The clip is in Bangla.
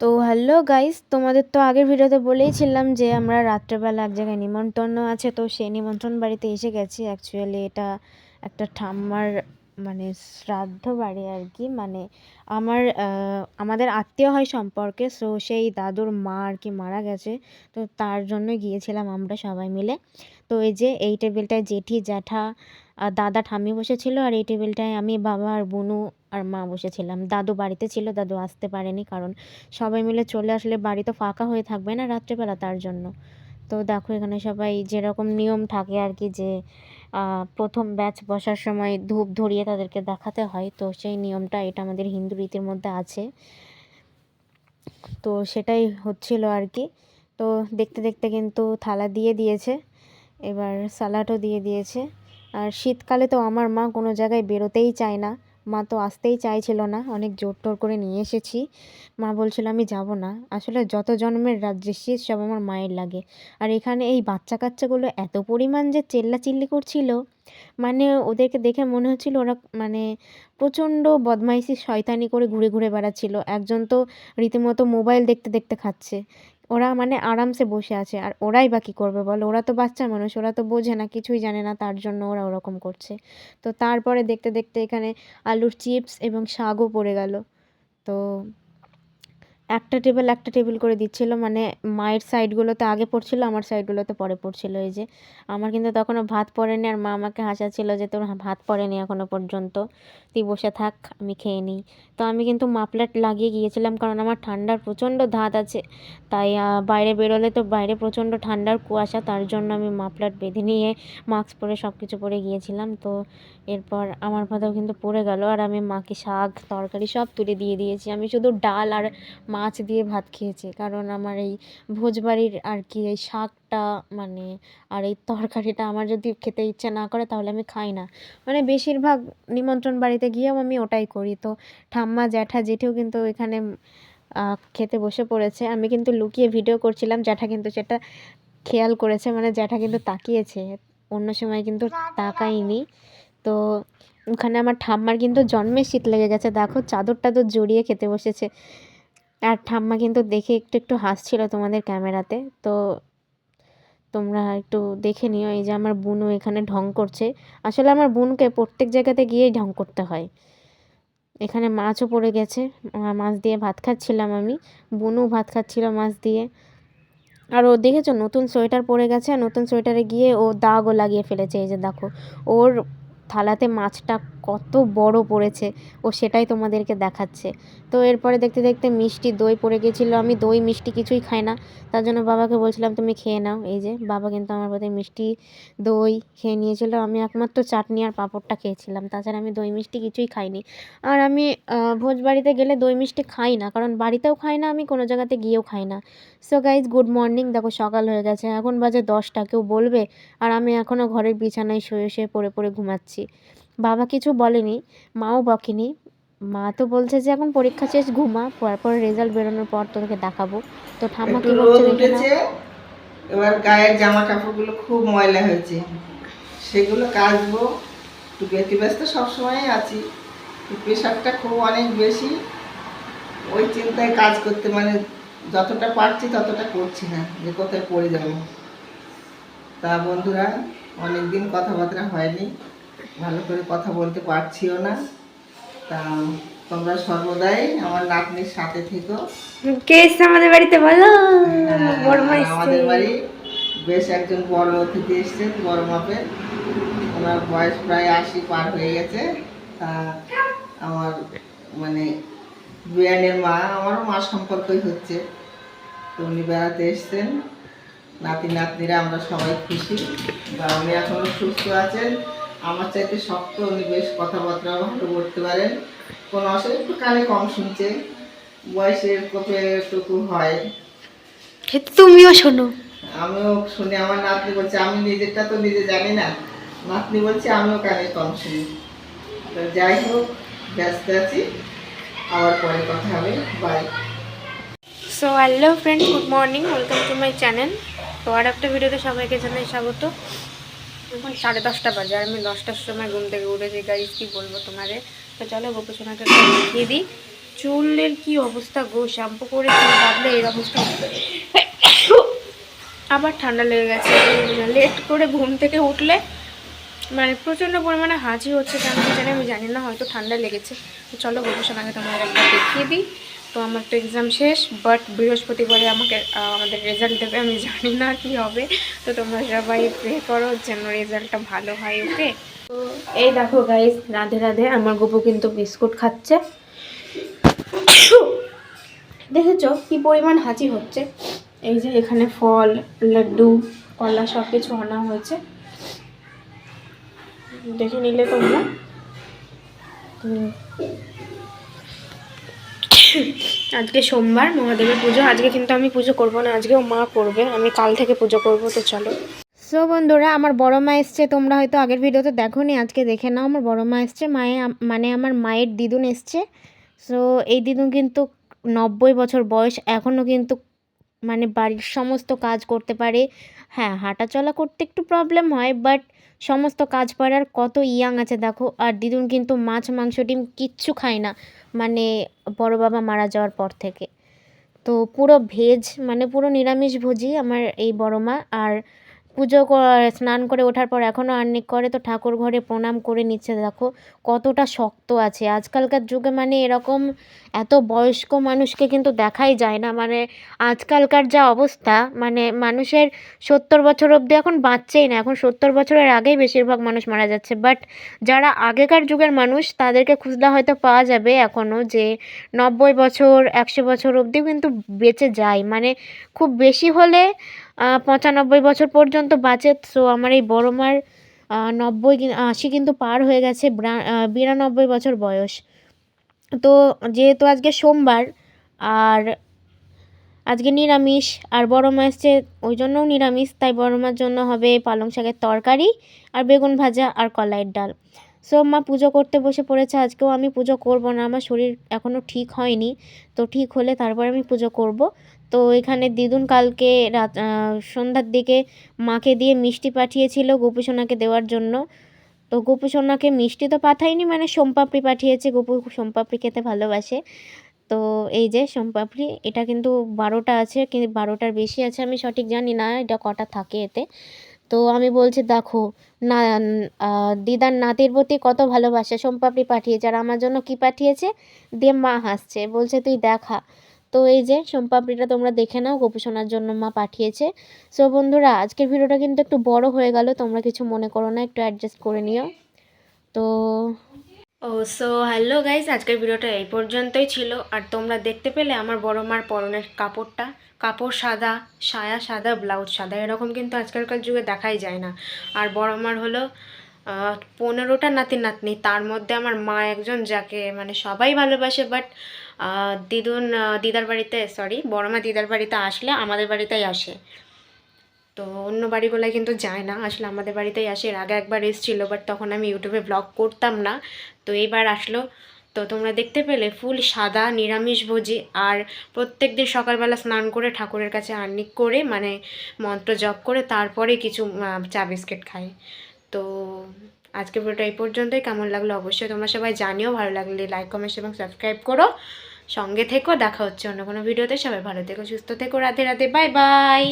তো হ্যালো গাইস, তোমাদের তো আগের ভিডিওতে বলেইছিলাম যে আমরা রাত্রেবেলা এক জায়গায় নিমন্ত্রণ আছে, তো সেই নিমন্ত্রণ বাড়িতে এসে গেছি। অ্যাকচুয়ালি এটা একটা ঠাম্মার মানে শ্রাদ্ধ বাড়ি আর কি। মানে আমার আমাদের আত্মীয় হয় সম্পর্কে সো সেই দাদুর মা আর কি মারা গেছে, তো তার জন্য গিয়েছিলাম আমরা সবাই মিলে। তো এই যে এই টেবিলটায় জেঠি, জ্যাঠা দাদা, ঠাম্মি বসেছিল, আর এই টেবিলটায় আমি, বাবা আর বুনু আর মা বসেছিলাম। দাদু বাড়িতে ছিল, দাদু আসতে পারেনি কারণ সবাই মিলে চলে আসলে বাড়ি তো ফাঁকা হয়ে থাকবে না রাত্রেবেলা তার জন্য। তো দেখো এখানে সবাই যেরকম নিয়ম থাকে আর কি যে প্রথম ব্যাচ বসার সময় ধূপ ধরিয়ে তাদেরকে দেখাতে হয়। তো সেই নিয়মটা এটা আমাদের হিন্দু রীতির মধ্যে আছে। তো সেটাই হচ্ছিল আর কি। তো দেখতে দেখতে কিন্তু থালা দিয়ে দিয়েছে, এবার স্যালাডও দিয়ে দিয়েছে। আর শীতকালে তো আমার মা কোনো জায়গায় বেরোতেই চায় না। মা তো আসতেই চাইছিল না, অনেক জোর টোর করে নিয়ে এসেছি। মা বলছিল, আমি যাব না। আসলে যত জন্মের শীত সব আমার মায়ের লাগে। আর এখানে এই বাচ্চা কাচ্চাগুলো এত পরিমাণ যে চেল্লাচিল্লি করছিল মানে ওদেরকে দেখে মনে হচ্ছিল ওরা মানে প্রচণ্ড বদমাইশি, শয়তানি করে ঘুরে ঘুরে বেড়াচ্ছিল। একজন তো রীতিমতো মোবাইল দেখতে দেখতে খাচ্ছে। ওরা মানে আরামসে বসে আছে। আর ওরাই বা কী করবে বলো? ওরা তো বাচ্চা মানুষ, ওরা তো বোঝে না, কিছুই জানে না, তার জন্য ওরা ওরকম করছে। তো তারপরে দেখতে দেখতে এখানে আলুর চিপস এবং শাকও পড়ে গেল। তো একটা টেবিল একটা টেবিল করে দিচ্ছিল। মানে মায়ের সাইডগুলোতে আগে পড়ছিল, আমার সাইডগুলোতে পরে পড়ছিল। এই যে, আমার কিন্তু তখনও ভাত পড়েনি আর মা আমাকে হাসাচ্ছিল যে, তোর ভাত পড়েনি এখনও পর্যন্ত। তুই বসে থাক, আমি খেয়ে নিই। তো আমি কিন্তু মাফলার লাগিয়ে গিয়েছিলাম, কারণ আমার ঠান্ডার প্রচণ্ড ধাত আছে। তাই বাইরে বেরোলে তো বাইরে প্রচণ্ড ঠান্ডার কুয়াশা, তার জন্য আমি মাফলার বেঁধে নিয়ে মাস্ক পরে সব কিছু পরে গিয়েছিলাম। তো এরপর আমার ভাতও কিন্তু পড়ে গেল আর আমি মাকে শাক, তরকারি সব তুলে দিয়ে দিয়েছি। আমি শুধু ডাল আর মাছ দিয়ে ভাত খেয়েছি। কারণ আমার এই ভোজবাড়ির আর কি এই শাকটা মানে আর এই তরকারিটা আমার যদি খেতে ইচ্ছে না করে তাহলে আমি খাই না। মানে বেশিরভাগ নিমন্ত্রণ বাড়িতে গিয়েও আমি ওটাই করি। তো ঠাম্মা, জ্যাঠা, জেঠেও কিন্তু এখানে খেতে বসে পড়েছে। আমি কিন্তু লুকিয়ে ভিডিও করছিলাম, জ্যাঠা কিন্তু সেটা খেয়াল করেছে। মানে জ্যাঠা কিন্তু তাকিয়েছে। অন্য সময় কিন্তু তাকাইনি তো ওখানে আমার ঠাম্মার কিন্তু জন্মের শীত লেগে গেছে। দেখো চাদর টাদর জড়িয়ে খেতে বসেছে। আর ঠাম্মা কিন্তু দেখে একটু একটু হাসছিল তোমাদের ক্যামেরাতে। তো তোমরা একটু দেখে নিও এই যে আমার বুনু এখানে ঢং করছে। আসলে আমার বোনকে প্রত্যেক জায়গাতে গিয়েই ঢং করতে হয়। এখানে মাছও পড়ে গেছে। মাছ দিয়ে ভাত খাচ্ছিলাম আমি। বুনু ভাত খাচ্ছিল মাছ দিয়ে। আর ও দেখেছ, নতুন সোয়েটার পরে গেছে। আর নতুন সোয়েটারে গিয়ে ও দাগও লাগিয়ে ফেলেছে। এই যে দেখো, ওর থালাতে মাছটা কত বড় পড়েছে ও সেটাই তোমাদেরকে দেখাচ্ছে। তো এরপরে দেখতে দেখতে মিষ্টি দই পড়ে গেছিল আমি দই মিষ্টি কিছুই খাই না। তার জন্য বাবাকে বলছিলাম তুমি খেয়ে নাও। এই যে বাবা কিন্তু আমার বোধহয় মিষ্টি দই খেয়ে নিয়েছিল। আমি একমাত্র চাটনি আর পাঁপড়টা খেয়েছিলাম। তাছাড়া আমি দই মিষ্টি কিছুই খাইনি। আর আমি আহ, ভোজবাড়িতে গেলে দই মিষ্টি খাই না। কারণ বাড়িতেও খাই না আমি কোনো জায়গাতে গিয়েও খাই না। সো গাইজ গুড মর্নিং দেখো সকাল হয়ে গেছে। এখন বাজে দশটা। কেউ বলবে আর আমি এখনও ঘরের বিছানায় শুয়ে শুয়ে পড়ে পড়ে ঘুমাচ্ছি। বাবা কিছু বলেনি মাও বকেনি। মা তো বলছে যে এখন পরীক্ষা শেষ ঘুমা তারপর রেজাল্ট বেরোনোর পর তোকে দেখাবো। তো ঠাম্মা কি বলছে দেখে এবার গায়ের জামা কাপড়গুলো খুব ময়লা হয়েছে। সেগুলো কাচবো। ব্যতি ব্যস্ত সবসময় আছি। প্রেশারটা খুব অনেক বেশি। ওই চিন্তায় কাজ করতে মানে যতটা পারছি ততটা করছি না যে কোথায় পড়ে যাব। তা বন্ধুরা অনেকদিন কথাবার্তা হয়নি। ভালো করে কথা বলতে পারছিও না। তা তোমরা সর্বদাই আমার নাতনির সাথে থেকো। কে এসছে আমাদের বাড়িতে বলো? হ্যাঁ, আমাদের বাড়ি বেশ একজন বড় অতিথি এসছেন বড় মাপের ওনার বয়স প্রায় আশি পার হয়ে গেছে। তা আমার মানে বিয়ানের মা আমারও মা সম্পর্কই হচ্ছে। তো উনি বেড়াতে এসছেন। নাতি নাতনিরা আমরা সবাই খুশি। বা উনি এখনও সুস্থ আছেন। আমার চাইতে শক্ত উনি বেশ কথাবার্তা ভালো বলতে পারেন। কোনো অসুবিধা একটু কানে কম শুনছে। বয়সের কোপে টুকু হয়। তুমিও শোনো। আমিও শুনে আমার নাতনি বলছে আমি নিজেরটা তো নিজে জানি না। নাতনি বলছে আমিও কানে কম শুনি। তো যাই হোক ব্যস্ত আছি। আবার পরে কথা হবে। Bye so hello friends good morning welcome to my channel তো আর একটা ভিডিওতে সবাইকে জানাই স্বাগত। এখন সাড়ে দশটা বাজে আর আমি দশটার সময় ঘুম থেকে উঠেছি গাইজ কি বলব তোমারে? তো চলো গোপসোনাকে একটু দেখিয়ে দিই। চুলের কি অবস্থা গো? শ্যাম্পু করে চুল বাঁধলে এর অবস্থা? আবার ঠান্ডা লেগে গেছে। লেট করে ঘুম থেকে উঠলে মানে প্রচণ্ড পরিমাণে হাঁচি হচ্ছে, কেন জানি আমি জানি না, হয়তো ঠান্ডা লেগেছে। তো চলো গবেষণা আগে তোমাদের একটা দেখিয়ে দিই। তো আমার তো এক্সাম শেষ বাট বৃহস্পতিবারে আমাকে আমাদের রেজাল্ট দেবে, আমি জানি না কি হবে। তো তোমরা সবাই প্রে করো যেন রেজাল্টটা ভালো হয় ওকে তো এই দেখো গাইস রাধে রাধে, আমার গপু কিন্তু বিস্কুট খাচ্ছে। দেখেছ কি পরিমাণ হাঁচি হচ্ছে? এই যে এখানে ফল, লাড্ডু, কলা সব কিছু আনা হয়েছে। দেখে নিলে তোমরা। আজকে সোমবার, মহাদেবের পুজো। আজকে কিন্তু আমি পুজো করব না আজকেও মা করবে। আমি কাল থেকে পুজো করব, তো চলো। সো বন্ধুরা, আমার বড় মা এসছে। তোমরা হয়তো আগের ভিডিওতে দেখো নি আজকে দেখে নাও। আমার বড় মা এসছে, মায়ে মানে আমার মায়ের দিদুন এসছে। সো এই দিদুন কিন্তু নব্বই বছর বয়স এখনও কিন্তু মানে বাড়ির সমস্ত কাজ করতে পারে। হ্যাঁ হাঁটা চলা করতে একটু প্রবলেম হয় বাট সমস্ত কাজ পারার কত ইয়াং আছে, দেখো। আর দিদুন কিন্তু মাছ, মাংস, ডিম কিচ্ছু খায় না। মানে বড় বাবা মারা যাওয়ার পর থেকে। তো পুরো ভেজ মানে পুরো নিরামিষ ভোজি আমার এই বড় মা। আর পুজো স্নান করে ওঠার পর এখনও আর্নিক করে তো ঠাকুর ঘরে প্রণাম করে নিচ্ছে, দেখো কতটা শক্ত আছে। আজকালকার যুগে মানে এরকম এত বয়স্ক মানুষকে কিন্তু দেখাই যায় না মানে আজকালকার যা অবস্থা মানে মানুষের সত্তর বছর অবধি এখন বাঁচছেই না, এখন সত্তর বছরের আগেই বেশিরভাগ মানুষ মারা যাচ্ছে। বাট যারা আগেকার যুগের মানুষ, তাদেরকে খুঁজলে হয়তো পাওয়া যাবে এখনও যে নব্বই বছর, একশো বছর অবধিও কিন্তু বেঁচে যায় মানে খুব বেশি হলে পঁচানব্বই বছর পর্যন্ত বাঁচে। সো আমার এই বড় মার নব্বই আশি কিন্তু পার হয়ে গেছে বিরানব্বই বছর বয়স। তো, যেহেতু আজকে সোমবার, আর আজকে নিরামিষ, আর বড় মা এসছে, ওই জন্যও নিরামিষ, তাই বড় মার জন্য হবে পালং শাকের তরকারি, আর বেগুন ভাজা, আর কলাইয়ের ডাল। সো মা পুজো করতে বসে পড়েছে, আজকেও আমি পুজো করব না, আমার শরীর এখনও ঠিক হয়নি। তো ঠিক হলে তারপর আমি পুজো করব। তো এখানে দিদুন কালকে রাত সন্ধ্যার দিকে মাকে দিয়ে মিষ্টি পাঠিয়েছিল গোপুসোনাকে দেওয়ার জন্য। তো গোপু সোনাকে মিষ্টি তো পাঠায়নি মানে সোমপাপড়ি পাঠিয়েছে। গোপু সোমপাপড়ি খেতে ভালোবাসে। তো এই যে সোমপাপড়ি, এটা কিন্তু বারোটা আছে, কিন্তু বারোটার বেশি আছে, আমি সঠিক জানি না, এটা কটা থাকে এতে। তো আমি বলছি, দেখো, না দিদার নাতির প্রতি কত ভালোবাসে, সোমপাপড়ি পাঠিয়েছে, আর আমার জন্য কি পাঠিয়েছে? দিয়ে মা হাসছে, বলছে, তুই দেখা। তো এই যে সোমপাপড়িটা তোমরা দেখে নাও, গোপু সোনার জন্য মা পাঠিয়েছে। সো বন্ধুরা, আজকের ভিডিওটা কিন্তু একটু বড় হয়ে গেল, তোমরা কিছু মনে করো না, একটু অ্যাডজাস্ট করে নিও। তো ও সো হ্যালো গাইস আজকের ভিডিওটা এই পর্যন্তই ছিল। আর তোমরা দেখতে পেলে আমার বড় মার পরনের কাপড়টা। কাপড় সাদা, সায়া সাদা, ব্লাউজ সাদা, এরকম কিন্তু আজকালকার যুগে দেখাই যায় না। আর বড় মার হলো পনেরোটা নাতি নাতনি তার মধ্যে আমার মা একজন, যাকে মানে সবাই ভালোবাসে বাট দিদুন দিদার বাড়িতে সরি বড় মা দিদার বাড়িতে আসলে আমাদের বাড়িতেই আসে। তো অন্য বাড়িগুলোয় কিন্তু যায় না, আসলে আমাদের বাড়িতেই আসে। এর আগে একবার এসেছিল বাট তখন আমি ইউটিউবে ব্লগ করতাম না। তো এইবার আসলো। তো তোমরা দেখতে পেলে, ফুল সাদা, নিরামিষ ভোজি, আর প্রত্যেক দিন সকালবেলা স্নান করে ঠাকুরের কাছে আর্নিক করে মানে মন্ত্র জপ করে তারপরে কিছু চা বিস্কিট খাই। তো আজকে পুরোটা এই পর্যন্তই। কেমন লাগল অবশ্যই তোমরা সবাই জানিও। ভালো লাগলে লাইক কমেন্ট এবং সাবস্ক্রাইব করো। সঙ্গে থেকো, দেখা হচ্ছে অন্য কোনো ভিডিওতে। সবাই ভালো থেকো, সুস্থ থেকো, রাধে রাধে, বাই বাই।